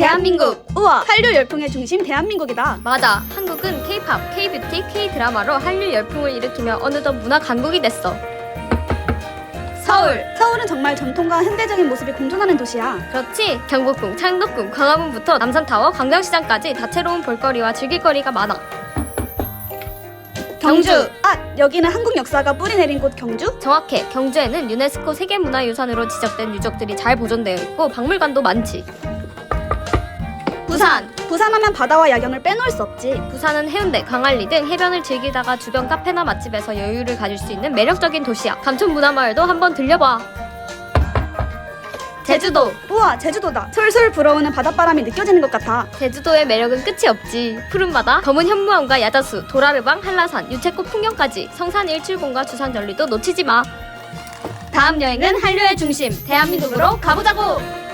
대한민국. 우와 한류 열풍의 중심 대한민국이다 맞아. 한국은 K-팝, K-뷰티, K-드라마로 한류 열풍을 일으키며 어느덧 문화 강국이 됐어. 서울. 서울은 정말 전통과 현대적인 모습이 공존하는 도시야 그렇지. 경복궁, 창덕궁, 광화문부터 남산타워, 광장시장까지 다채로운 볼거리와 즐길거리가 많아. 경주. 아 여기는 한국 역사가 뿌리 내린 곳 경주? 정확해. 경주에는 유네스코 세계문화유산으로 지적된 유적들이 잘 보존되어 있고 박물관도 많지. 부산. 부산하면 바다와 야경을 빼놓을 수 없지 부산은 해운대, 광안리 등 해변을 즐기다가 주변 카페나 맛집에서 여유를 가질 수 있는 매력적인 도시야. 감천 문화마을도 한번 들려봐. 제주도. 우와 제주도다 솔솔 불어오는 바닷바람이 느껴지는 것 같아 제주도의 매력은 끝이 없지. 푸른 바다, 검은 현무암과 야자수, 도라르방, 한라산, 유채꽃 풍경까지 성산 일출봉과 주산 전리도 놓치지 마. 다음 여행은 한류의 중심 대한민국으로 가보자고.